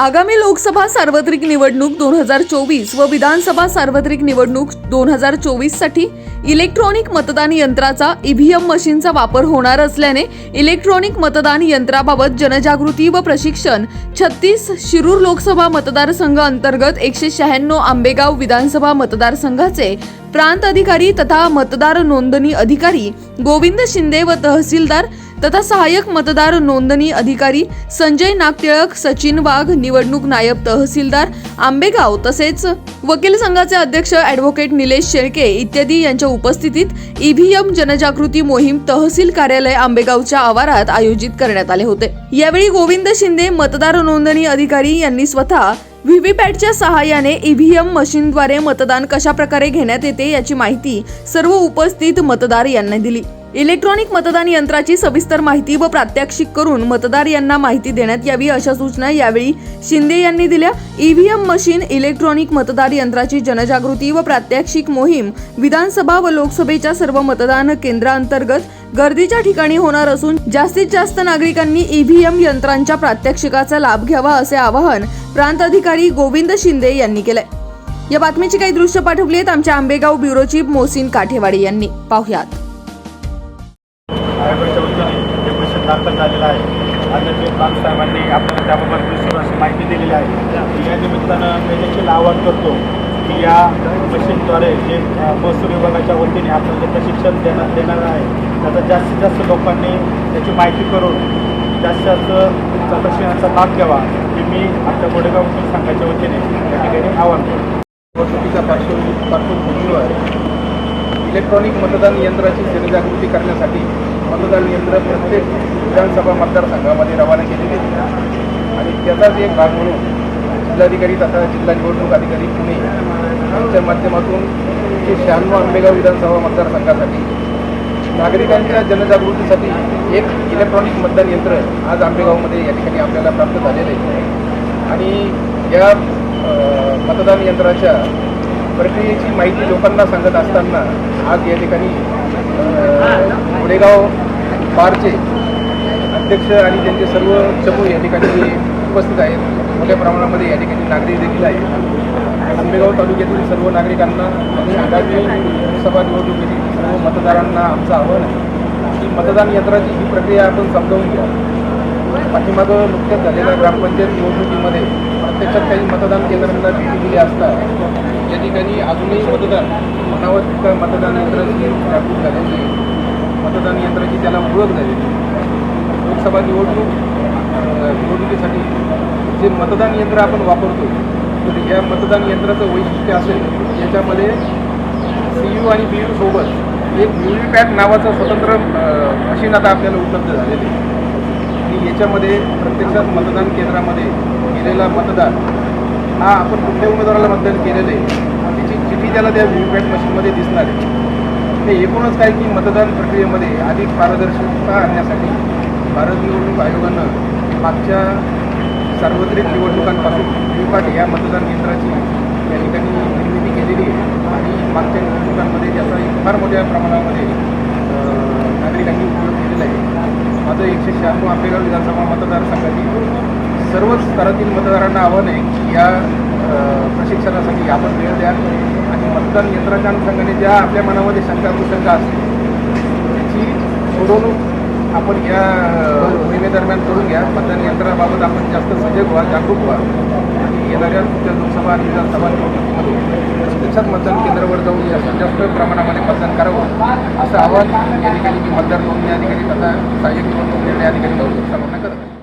आगामी लोकसभा सार्वत्रिक निवडणूक दोन हजार चोवीस व विधानसभा सार्वत्रिक निवडणूक दोन हजार चोवीससाठी इलेक्ट्रॉनिक मतदान यंत्राचा ईव्हीएम मशीनचा वापर होणार असल्याने इलेक्ट्रॉनिक मतदान यंत्राबाबत जनजागृती व प्रशिक्षण छत्तीस शिरूर लोकसभा मतदारसंघ अंतर्गत एकशे शहाण्णव आंबेगाव विधानसभा मतदारसंघाचे प्रांत अधिकारी तथा मतदार नोंदणी अधिकारी गोविंद शिंदे व तहसीलदार तथा सहाय्यक मतदार नोंदणी अधिकारी संजय नागटिळक सचिन वाघ निवडणूक नायब तहसीलदार आंबेगाव तसेच वकील संघाचे अध्यक्ष ॲडव्होकेट निलेश शेळके इत्यादी यांच्या उपस्थितीत ईव्हीएम जनजागृती मोहीम तहसील कार्यालय आंबेगावच्या आवारात आयोजित करण्यात आले होते. यावेळी गोविंद शिंदे मतदार नोंदणी अधिकारी यांनी स्वतः व्हीव्हीपॅटच्या सहाय्याने ईव्हीएम मशीनद्वारे मतदान कशा प्रकारे घेण्यात येते याची माहिती सर्व उपस्थित मतदार यांना दिली. इलेक्ट्रॉनिक मतदान यंत्राची सविस्तर माहिती व प्रात्यक्षिक करून मतदार यांना माहिती देण्यात यावी अशा सूचना यावेळी शिंदे यांनी दिल्या. ईव्हीएम मशीन इलेक्ट्रॉनिक मतदार यंत्राची जनजागृती व प्रात्यक्षिक मोहीम विधानसभा व लोकसभेच्या सर्व मतदान केंद्रांतर्गत गर्दीच्या ठिकाणी होणार असून जास्तीत जास्त नागरिकांनी ईव्हीएम यंत्रांच्या प्रात्यक्षिकाचा लाभ घ्यावा असे आवाहन प्रांत अधिकारी गोविंद शिंदे यांनी केले या बातमीची काही दृश्य पाठवली आहेत आमच्या आंबेगाव ब्युरो चीफ मोहसिन काठेवाडी यांनी. पाहुयात. आयोगाच्या वतीने हे मशीन दाखल झालेलं आहे. आदरणीय प्रांत साहेबांनी आपल्याला त्याबाबत विस्तृत अशी माहिती दिलेली आहे. या निमित्तानं मी देखील आवाहन करतो की या मशीनद्वारे जे महसूल विभागाच्या वतीने आपल्याला जे प्रशिक्षण देणार देणार आहे त्याचा जास्तीत जास्त लोकांनी त्याची माहिती करून जास्तीत जास्त प्रशिक्षणाचा लाभ घ्यावा हे मी आमच्या गोडेगाव सांगायच्या संघाच्या वतीने या ठिकाणी आवाहन करतो. निवडणुकीच्या पार्श्वभूमी पार्श्वभूमीवर इलेक्ट्रॉनिक मतदान यंत्राची जनजागृती करण्यासाठी मतदान यंत्र प्रत्येक विधानसभा मतदारसंघामध्ये रवाना केलेली आहेत. आणि त्याचाच एक भाग म्हणून जिल्हाधिकारी तथा जिल्हा निवडणूक अधिकारी पुणे यांच्या माध्यमातून जे शहाण्णव आंबेगाव विधानसभा मतदारसंघासाठी नागरिकांच्या जनजागृतीसाठी एक इलेक्ट्रॉनिक मतदान यंत्र आज आंबेगावमध्ये या ठिकाणी आपल्याला प्राप्त झालेलं आहे. आणि या मतदान यंत्राच्या प्रक्रियेची माहिती लोकांना सांगत असताना आज या ठिकाणी पुडेगाव बारचे अध्यक्ष आणि त्यांचे सर्व चमू या ठिकाणी उपस्थित आहेत मोठ्या प्रमाणामध्ये या ठिकाणी नागरिक देखील आहेत. आंबेगाव तालुक्यातील सर्व नागरिकांना आणि आगामी लोकसभा निवडणुकीतील सर्व मतदारांना आमचं आव्हान आहे. की मतदान यंत्राची ही प्रक्रिया आपण समजावून घ्या. पाठीमागं नुकत्याच झालेल्या ग्रामपंचायत निवडणुकीमध्ये प्रत्यक्षात काही मतदान केंद्रांना भेटी दिली असता या ठिकाणी अजूनही मतदान मनावर मतदान यंत्राची जागृत झालेली आहे. मतदान यंत्राची त्याला ओळख झालेली लोकसभा निवडणूक निवडणुकीसाठी जे मतदान यंत्र आपण वापरतो तर या मतदान यंत्राचं वैशिष्ट्य असेल याच्यामध्ये सी यू आणि बी यू सोबत एक व्ही व्ही पॅट नावाचं स्वतंत्र मशीन आता आपल्याला उपलब्ध झालेलं आहे. आणि याच्यामध्ये प्रत्यक्षात मतदान केंद्रामध्ये केलेला मतदान हा आपण कुठल्या उमेदवाराला मतदान केलेलं आहे त्याची चिठी त्याला त्या व्हीव्हीपॅट मशीनमध्ये दिसणार आहे. हे एकूणच काय की मतदान प्रक्रियेमध्ये अधिक पारदर्शकता आणण्यासाठी भारत निवडणूक आयोगानं मागच्या सार्वत्रिक निवडणुकांपासून व्हीव्हीपॅट या मतदान केंद्राची या ठिकाणी निर्मिती केलेली आहे. आणि मागच्या निवडणुकांमध्ये त्याचा एक फार मोठ्या प्रमाणामध्ये नागरिकांनी उपयोग केलेला आहे. माझं एकशे शहाण्णव आंबेगाव विधानसभा मतदारसंघातील सर्वच स्तरातील मतदारांना आव्हान आहे की या प्रशिक्षणासाठी आपण वेळ द्या आणि मतदान यंत्राच्या अनुषंगाने ज्या आपल्या मनामध्ये शंका कुशंका असते त्याची सोडवणूक आपण या मोहिमेदरम्यान करून घ्या. मतदान यंत्राबाबत आपण जास्त सजग व्हा जागरूक व्हा. आणि येणाऱ्या पुढच्या लोकसभा आणि विधानसभा निवडणुकीमध्ये प्रत्यक्षात मतदान केंद्रावर जाऊन जास्तीत जास्त प्रमाणामध्ये मतदान करावं असं आवाहन या ठिकाणी मी मतदार नोंदणी अधिकारी तथा सहाय्यक निवडणूक निर्णय अधिकारी म्हणून सर्वांना करत. आहे